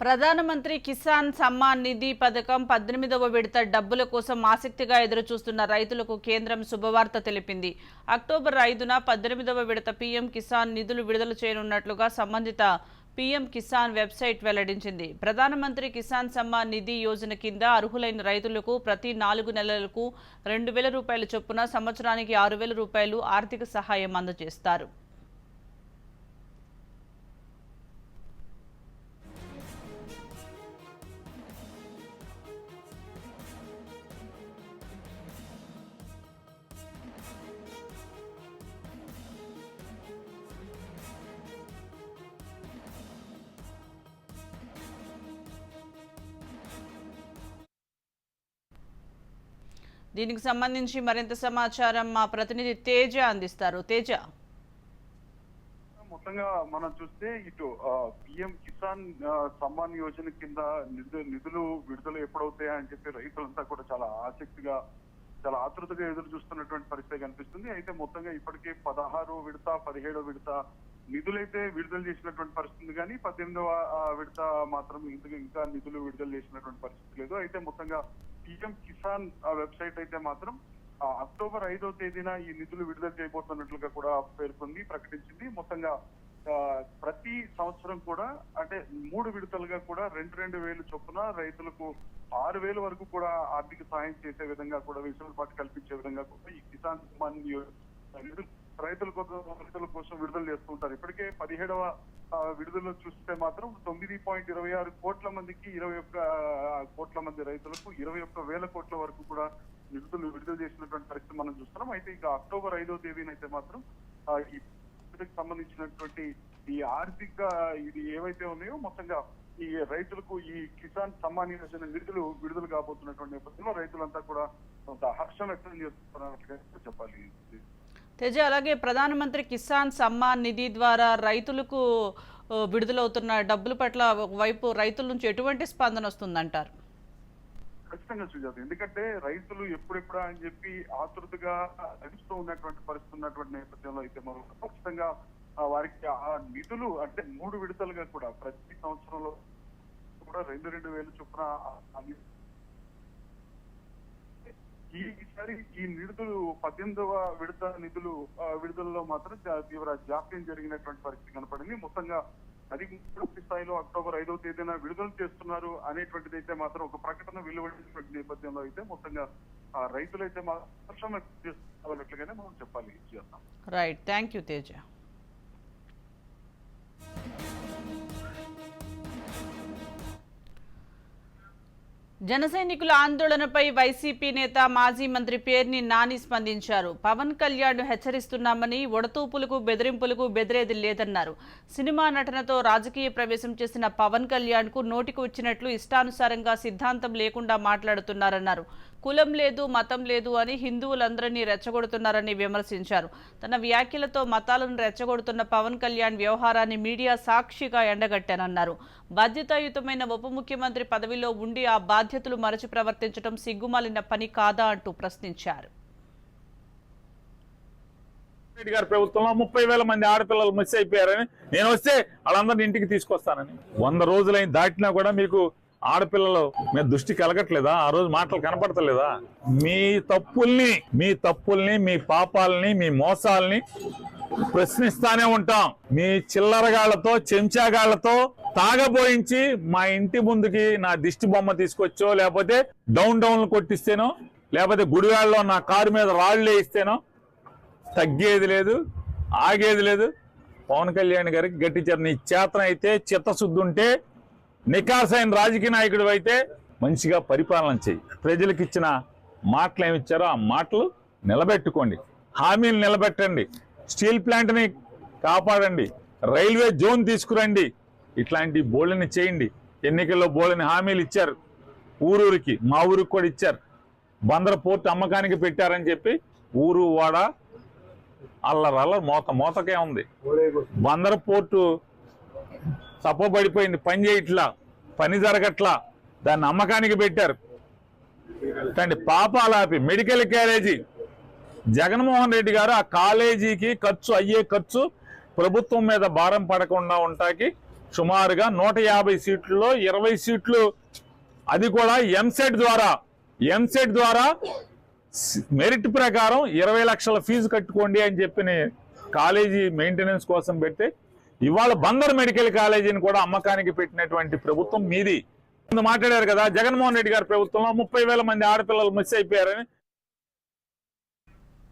ప్రధానమంత్రి కిసాన్ సమ్మాన్ నిధి పథకం పద్దెనిమిదవ విడత డబ్బుల కోసం ఆసక్తిగా ఎదురుచూస్తున్న రైతులకు కేంద్రం శుభవార్త తెలిపింది. అక్టోబర్ ఐదున పద్దెనిమిదవ విడత పీఎం కిసాన్ నిధులు విడుదల చేయనున్నట్లుగా సంబంధిత పీఎం కిసాన్ వెబ్సైట్ వెల్లడించింది. ప్రధానమంత్రి కిసాన్ సమ్మాన్ నిధి యోజన కింద అర్హులైన రైతులకు ప్రతి నాలుగు నెలలకు రెండు వేల రూపాయల చొప్పున సంవత్సరానికి ఆరు వేల రూపాయలు ఆర్థిక సహాయం అందజేస్తారు. దీనికి సంబంధించి మరింత సమాచారం మా ప్రతినిధి తేజ అందిస్తారు. తేజ. మొత్తంగా మనం చూస్తే ఇటు పిఎం కిసాన్ సమ్మాన్ యోజన కింద నిధులు విడుదల ఎప్పుడవుతాయా అని చెప్పి రైతులంతా కూడా చాలా ఆసక్తిగా చాలా ఆతృతగా ఎదురు చూస్తున్నటువంటి పరిస్థితి కనిపిస్తుంది. అయితే మొత్తంగా ఇప్పటికే పదహారు విడత పదిహేడో విడత నిధులైతే విడుదల చేసినటువంటి పరిస్థితి కానీ పద్దెనిమిదవ విడత మాత్రం ఇంకా ఇంకా నిధులు విడుదల చేసినటువంటి పరిస్థితి లేదు. అయితే మొత్తంగా పిఎం కిసాన్ వెబ్సైట్ అయితే మాత్రం ఆ, అక్టోబర్ ఐదో తేదీన ఈ నిధులు విడుదల చేయబోతున్నట్లుగా కూడా పేర్కొంది ప్రకటించింది. మొత్తంగా ప్రతి సంవత్సరం కూడా అంటే మూడు విడతలుగా కూడా రెండు రెండు వేలు చొప్పున రైతులకు ఆరు వేల వరకు కూడా ఆర్థిక సహాయం చేసే విధంగా కూడా వెసులుబాటు కల్పించే విధంగా కూడా ఈ కిసాన్ సమ్మాన్ రైతుల కోసం రైతుల కోసం విడుదల చేస్తుంటారు ఇప్పటికే పదిహేడవ విడుదల చూస్తే మాత్రం తొమ్మిది పాయింట్ ఇరవై ఆరు కోట్ల మందికి ఇరవై ఒక్క కోట్ల మంది రైతులకు ఇరవై ఒక్క వేల కోట్ల వరకు కూడా నిధులు విడుదల చేసినటువంటి పరిస్థితి మనం చూస్తున్నాం. అయితే ఇక అక్టోబర్ ఐదో తేదీనైతే మాత్రం ఈ సంబంధించినటువంటి ఈ ఆర్థిక ఇది ఏవైతే ఉన్నాయో మొత్తంగా ఈ రైతులకు ఈ కిసాన్ సమ్మాన్ యోజన నిధులు విడుదల కాబోతున్నటువంటి నేపథ్యంలో రైతులంతా కూడా కొంత హర్షం వ్యక్తం చేస్తున్నట్లుగా చెప్పాలి. తేజ అలాగే ప్రధానమంత్రి కిసాన్ సమ్మాన్ నిధి ద్వారా రైతులకు విడుదలవుతున్న డబ్బుల పట్ల ఒకవైపు రైతుల నుంచి ఎటువంటి స్పందన వస్తుందంటారు? ఖచ్చితంగా సుజాత ఎందుకంటే రైతులు ఎప్పుడెప్పుడా అని చెప్పి ఆతృతగా నడుస్తూ ఉన్నటువంటి పరిస్థితి ఉన్నటువంటి నేపథ్యంలో అయితే మనం ఖచ్చితంగా వారికి ఆ నిధులు అంటే మూడు విడతలుగా కూడా ప్రతి సంవత్సరంలో కూడా రెండు రెండు వేలు చొప్పున ఈసారి ఈ నిధులు పద్దెనిమిదవ విడత నిధులు విడుదలలో మాత్రం తీవ్ర జాప్యం జరిగినటువంటి పరిస్థితి కనపడింది. మొత్తంగా అది పూర్తి స్థాయిలో అక్టోబర్ ఐదవ తేదీన విడుదల చేస్తున్నారు అనేటువంటిది అయితే మాత్రం ఒక ప్రకటన వెలువడినటువంటి నేపథ్యంలో అయితే మొత్తంగా ఆ రైతులైతే మాత్రం చేస్తున్నట్లుగానే మనం చెప్పాలి. చేస్తాం. రైట్ థ్యాంక్ యూ తేజ జనసైనికుల ఆందోళనపై వైసీపీ నేత మాజీ మంత్రి పేర్ని నాని స్పందించారు. పవన్ కళ్యాణ్ హెచ్చరిస్తున్నామని ఒడతూపులకు బెదిరింపులకు బెదిరేది లేదన్నారు. సినిమా నటనతో రాజకీయ ప్రవేశం చేసిన పవన్ కళ్యాణ్కు నోటికి వచ్చినట్లు ఇష్టానుసారంగా సిద్ధాంతం లేకుండా మాట్లాడుతున్నారన్నారు. కులం లేదు మతం లేదు అని హిందువులందరినీ రెచ్చగొడుతున్నారని విమర్శించారు. తన వ్యాఖ్యలతో మతాలను రెచ్చగొడుతున్న పవన్ కళ్యాణ్ వ్యవహారాన్ని మీడియా సాక్షిగా ఎండగట్టానన్నారు. బాధ్యతాయుతమైన ఉప ముఖ్యమంత్రి పదవిలో ఉండి ఆ బాధ్యతలు మరచి ప్రవర్తించడం సిగ్గుమాలిన పని కాదా అంటూ ప్రశ్నించారు. రెడ్డి గారి ప్రభుత్వంలో ముప్పై వేల మంది ఆడపిల్లలు మిస్ అయిపోయారని నేను వస్తే వాళ్ళందరిని ఇంటికి తీసుకొస్తానని. వంద రోజులైన దాటినా కూడా మీకు ఆడపిల్లలు మేము దృష్టి కలగట్లేదా? ఆ రోజు మాటలు కనపడతలేదా? మీ తప్పుల్ని మీ తప్పుల్ని మీ పాపాలని మీ మోసాలని ప్రశ్నిస్తానే ఉంటాం. మీ చిల్లరగాళ్ళతో చెంచాగాళ్ళతో తాగబోయించి మా ఇంటి ముందుకి నా దిష్టి బొమ్మ తీసుకొచ్చో లేకపోతే డౌన్ డౌన్లు కొట్టిస్తేనో లేకపోతే గుడివాళ్ళలో నా కారు మీద రాళ్ళు వేయిస్తేనో తగ్గేది లేదు ఆగేది లేదు. పవన్ కళ్యాణ్ గారికి గట్టించారు నీ చేతన అయితే చిత్తశుద్ధి ఉంటే నికాసైన రాజకీయ నాయకుడు అయితే మంచిగా పరిపాలన చేయి ప్రజలకు ఇచ్చిన మాటలు ఏమి ఇచ్చారో ఆ మాటలు నిలబెట్టుకోండి. హామీలు నిలబెట్టండి. స్టీల్ ప్లాంట్ని కాపాడండి. రైల్వే జోన్ తీసుకురండి. ఇట్లాంటి బోళ్ళని చేయండి. ఎన్నికల్లో బోళ్ళని హామీలు ఇచ్చారు. ఊరూరికి మా ఊరికి కూడా ఇచ్చారు. బందర పోర్టు అమ్మకానికి పెట్టారని చెప్పి ఊరు వాడ అల్లరల్ల మోత మోతకే ఉంది. బందర పోర్టు తప్పబడిపోయింది. పని చేయట్లా పని జరగట్లా. దాన్ని అమ్మకానికి పెట్టారు. కానీ పాపాలాపి మెడికల్ క్యారేజీ జగన్మోహన్ రెడ్డి గారు ఆ కాలేజీకి ఖర్చు అయ్యే ఖర్చు ప్రభుత్వం మీద భారం పడకుండా ఉంటాకి సుమారుగా నూట యాభై సీట్లలో ఇరవై సీట్లు. అది కూడా ఎంసెట్ ద్వారా. ఎంసెట్ ద్వారా మెరిట్ ప్రకారం ఇరవై లక్షల ఫీజు కట్టుకోండి అని చెప్పిన కాలేజీ మెయింటెనెన్స్ కోసం పెడితే ఇవాళ బందర్ మెడికల్ కాలేజీని కూడా అమ్మకానికి పెట్టినటువంటి ప్రభుత్వం మీది. ముందు మాట్లాడారు కదా జగన్మోహన్ రెడ్డి గారి ప్రభుత్వంలో ముప్పై వేల మంది ఆడపిల్లలు మిస్ అయిపోయారని